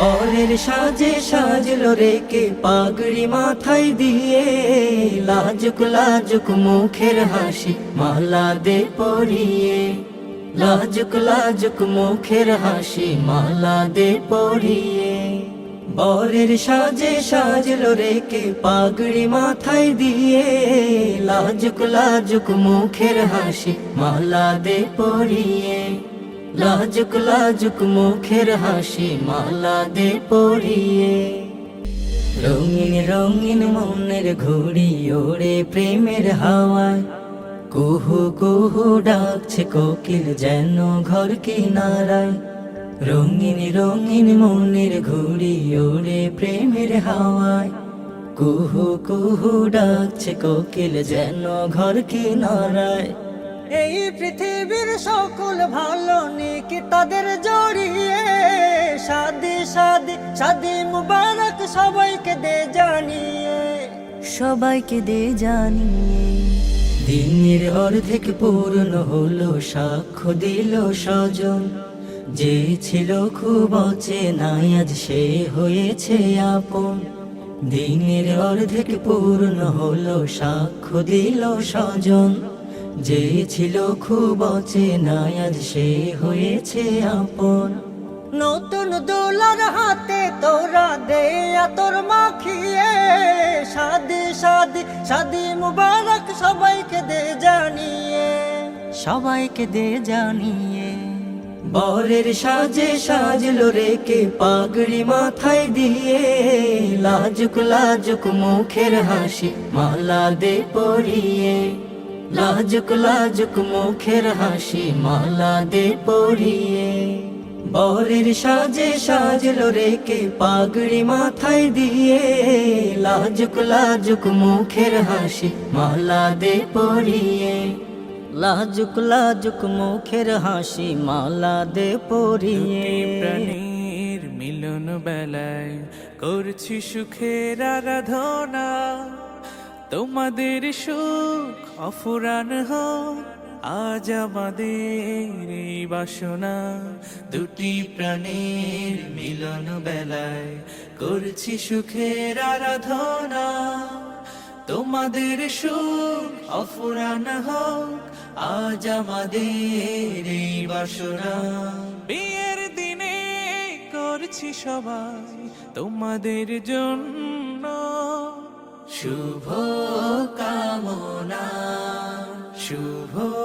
বরের সাজে সাজলো রেকে, পাগড়ি মাথায় দিয়ে লাজুক লাজুক মুখের হাসি মালা দে পরিয়ে। লাজুক লাজুক মুখের হাসি মালা দে পরিয়ে। বরের সাজে সাজলো রেকে, পাগড়ি মাথায় দিয়ে লাজুক লাজুক মুখের হাসি মালা দে পরিয়ে। লাজুক লাজুক মুখের হাসি মালা দে পরিয়ে। রঙিন রঙিন মনের ঘুড়ি ওড়ে প্রেমের হাওয়ায়। কুহু কুহু ডাকছে কোকিল যেন ঘর কিনারায়। রঙিন রঙিন মনের ঘুড়ি ওড়ে প্রেমের হাওয়ায়। কুহু কুহু ডাকছে কোকিল যেন ঘর কিনারায়। এই পৃথিবীর সকল ভালো নেকি তাদের জড়িয়ে। শাদি শাদি শাদি মুবারক সবাইকে দে জানিয়ে। সবাইকে দে জানিয়ে। দিনের অর্ধেক পূর্ণ হলো সাক্ষ্য দিল স্বজন। যে ছিল খুব অচেনাই আজ সে হয়েছে আপন। দিনের অর্ধেক পূর্ণ হলো সাক্ষ্য দিল স্বজন। যে ছিল খুব অচেনাই আজ সে হয়েছে আপন। নতুন দোলার হাতে তোরা দে তোর মাখিয়ে। শাদি শাদি শাদি মুবারক সবাইকে দে জানিয়ে। সবাইকে দে জানিয়ে। বরের সাজে সাজলো রেকে পাগড়ি মাথায় দিয়ে। লাজুক লাজুক মুখের হাসি মালা দে পরিয়ে। লাজুক লাজুক মুখের হাসি মালা দে পরিয়ে। বরের সাজে সাজলো রেকে পাগড়ি মাথায় দিয়ে। লাজুক লাজুক মুখের হাসি মালা দে পরিয়ে। লাজুক লাজুক মুখের হাসি মালা দে পরিয়ে। প্রাণীর মিলন বেলায় করছি সুখের আরাধনা। তোমাদের সুখ অফুরান হোক, আজ আমাদের বাসনা। দুটি প্রাণীর মিলন বেলায় করছি সুখের আরাধনা। তোমাদের সুখ অফুরান হোক, আজ আমাদের বাসনা। বিয়ের দিনে করছি সবাই তোমাদের জন্য শুভ কামনা শুভ